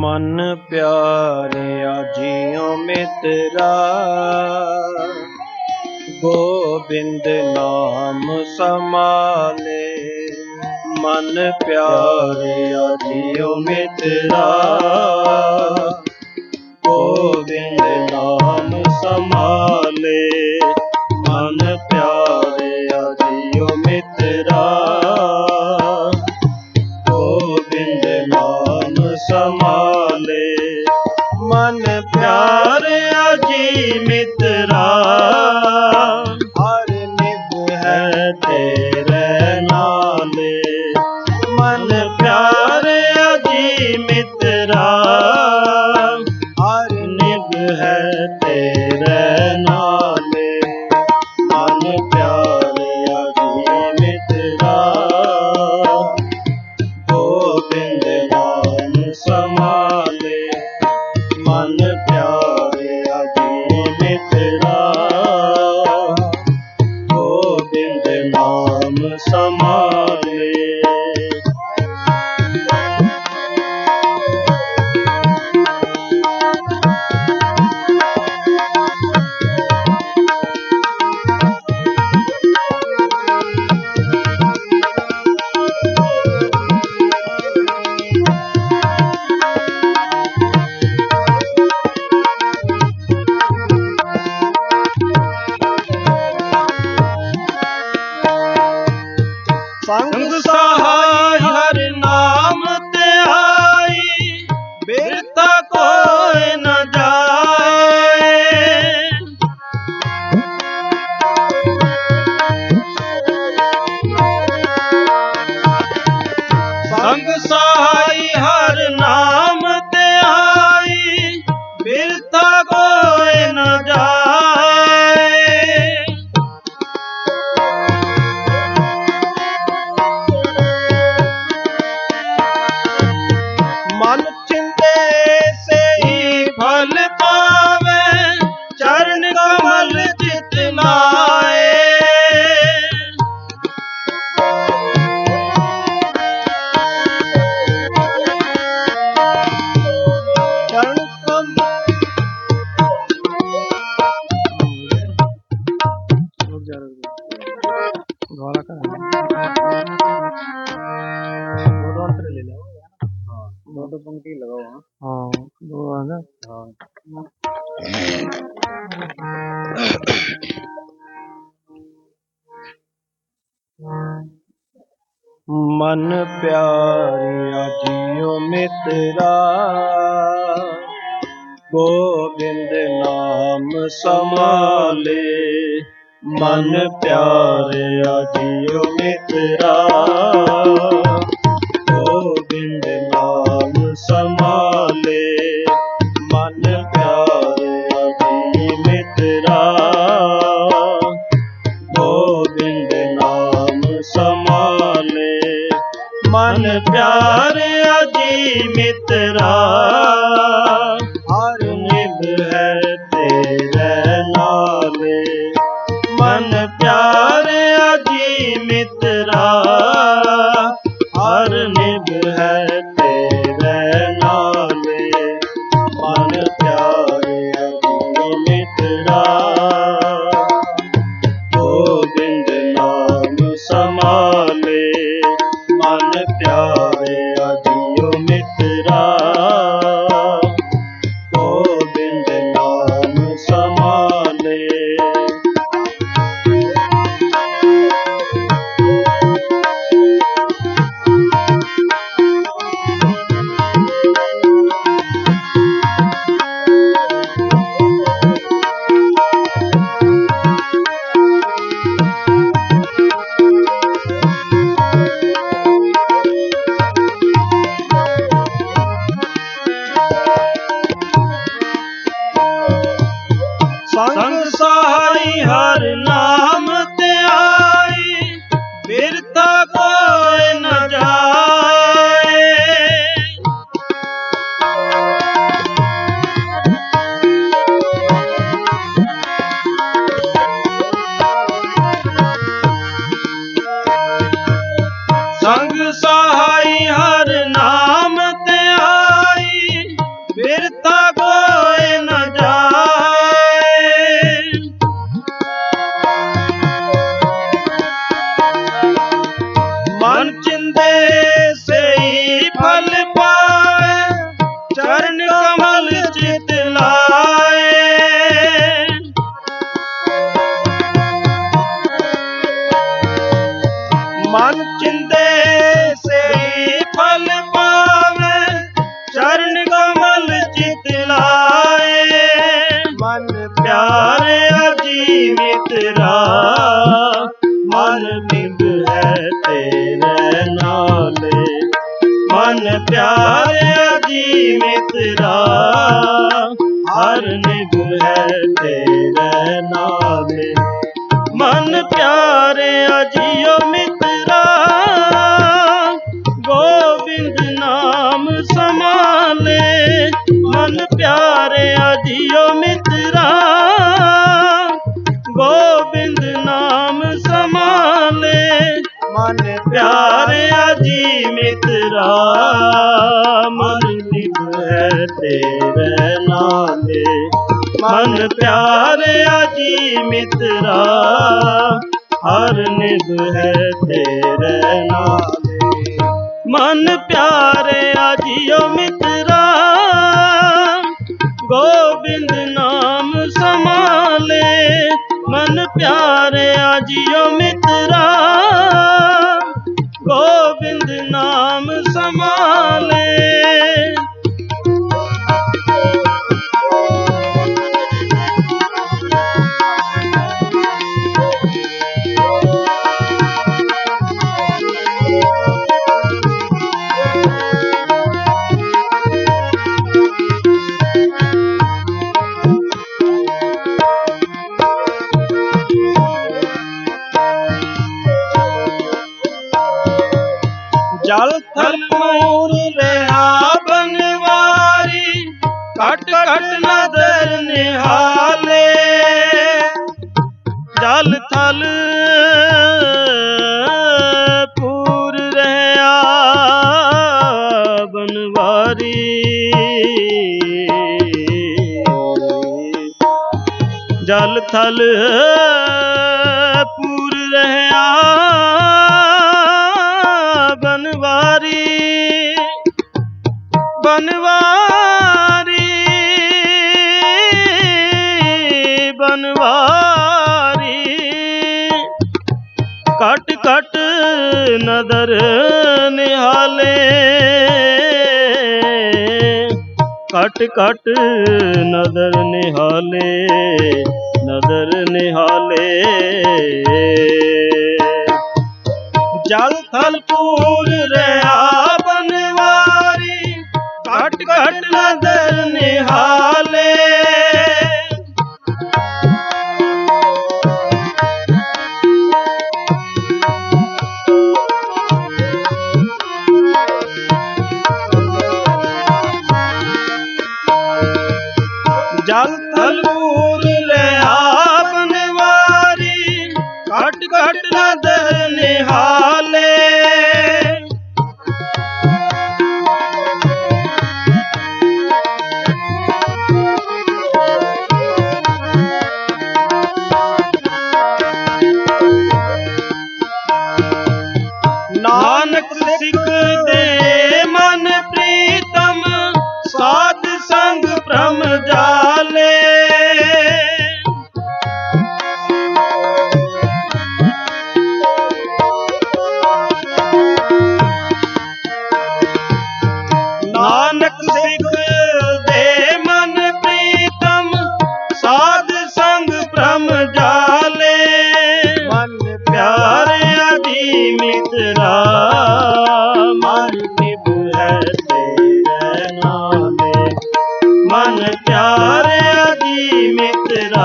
ਮਨ ਪਿਆਰਿਆ ਜੀਉ ਮਿਤਰਾ ਗੋਬਿੰਦ ਨਾਮ ਸਮਾਲੇ ਮਨ ਪਿਆਰਿਆ ਜੀਉ ਮਿਤਰਾ ਗੋਬਿੰਦ रंग सहाय गौरा का दो दो अंतर ले लो दो दो पंक्ति लगाओ हाँ दो आ ना हाँ मन प्यारिया जियो मित्रा गोविंद नाम समाले ਮਨ ਪਿਆਰਿਆ ਜੀਉ ਮਿਤਰਾ। ਗੋਬਿੰਦ ਨਾਮ ਸਮਾਲੇ ਮਨ ਪਿਆਰਿਆ ਜੀ ਮਿਤਰਾ। ਗੋਬਿੰਦ ਨਾਮ ਸਮਾਲੇ ਮਨ ਪਿਆਰਿਆ ਜੀ ਮਿਤਰਾ। ਮਨ ਪਿਆਰਿਆ ਜੀ ਮਿਤਰਾ, ਹਰ ਨਿਭ ਹੈ ਤੇਰੇ ਨਾਲੇ ਮਨ ਪਿਆਰਿਆ ਜੀ ਮਿਤਰਾ, ਗੋਬਿੰਦ ਨਾਮ ਸਮਾਲੇ। ਮਨ ਪਿਆਰਿਆ ਮਨ ਨਿਭ ਹੈ ਤੇਰੇ ਨਾਲੇ। ਮਨ ਪਿਆਰਿਆ ਜੀ ਮਿੱਤਰਾ ਹਰ ਨਿਭ ਹੈ ਤੇਰੇ ਨਾਲੇ। ਮਨ ਪਿਆਰਿਆ ਜੀਓ ਮਿੱਤਰਾ, ਗੋਬਿੰਦ ਨਾਮ ਸਮਾਲੇ ਮਨ ਪਿਆਰ ਮਨ ਪਿਆਰਿਆ ਜੀ ਮਿੱਤਰਾ ਮਨ ਹੈ ਤੇਰੇ ਨਾਲੇ ਮਨ ਪਿਆਰਿਆ ਜੀ ਮਿੱਤਰਾ ਹਰ ਨਿਭ ਹੈ ਤੇਰੇ ਨਾਲੇ ਮਨ ਪਿਆਰਿਆ ਜੀਓ ਮਿੱਤਰਾ ਗੋਬਿੰਦ ਨਾਮ ਸਮਾਲੇ ਮਨ ਪਿਆਰਿਆ ਜੀਓ ਮਿੱਤਰਾ ਜਲ ਥਲ ਪੂਰ ਰਹਾ ਬਨਵਾਰੀ ਬਨਵਾਰੀ ਬਨਵਾਰੀ। ਕਟ ਕਟ ਨਦਰ ਨਿਹਾਲੇ, ਕਟ ਕਟ ਨਦਰ ਨਿਹਾਲੇ। ਨਦਰ ਨਿਹਾਲੇ। ਜਲ ਥਲ ਪੂਰ ਰਹਾ ਬਨਵਾਰੀ ਘਟ ਘਟ ਨਦਰ ਨਿਹਾਲੇ। ਮਨ ਪਿਆਰਿਆ ਦੀ ਮਿੱਤਰਾ, ਮਨ ਨਿਭ ਹੈ ਤੇਰੇ ਨਾਲੇ ਮਨ ਪਿਆਰਿਆ ਦੀ ਮਿੱਤਰਾ,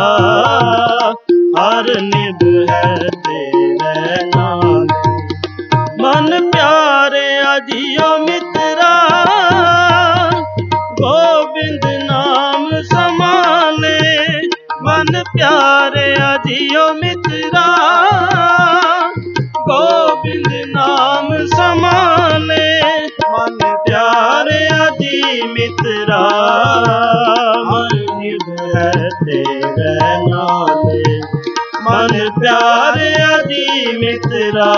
ਹਰ ਨਿਭ ਹੈ ਤੇਰੇ ਨਾਲੇ ਮਨ ਪਿਆਰਿਆ ਜੀਓ ਮਿੱਤਰਾ, ਗੋਬਿੰਦ ਨਾਮ ਸਮਾਲੇ ਮਨ ਪਿਆਰ ਅਜਿਓ ਮਿਤਰਾ। ਗੋਬਿੰਦ ਨਾਮ ਸਮਾਨੇ। ਮਨ ਪਿਆਰਿਆ ਜੀ ਮਿਤਰਾ। ਮਨ ਹਿਰਦੈ ਤੇਰੇ ਨਾਲੇ ਮਨ ਪਿਆਰਿਆ ਜੀ ਮਿਤਰਾ।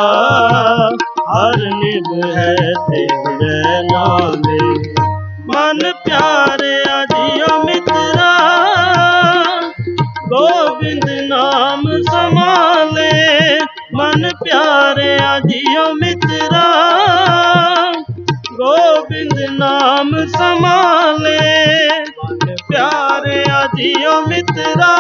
ਹਰ ਨਿਭ ਹੈ ਤੇਰੇ ਨਾਲੇ ਮਨ ਪਿਆਰੇ ਮਨ ਪਿਆਰਿਆ ਜੀਓ ਮਿੱਤਰਾ। ਗੋਬਿੰਦ ਨਾਮ ਸਮਾਲੇ ਮਨ ਪਿਆਰਿਆ ਜੀਓ ਮਿੱਤਰਾ।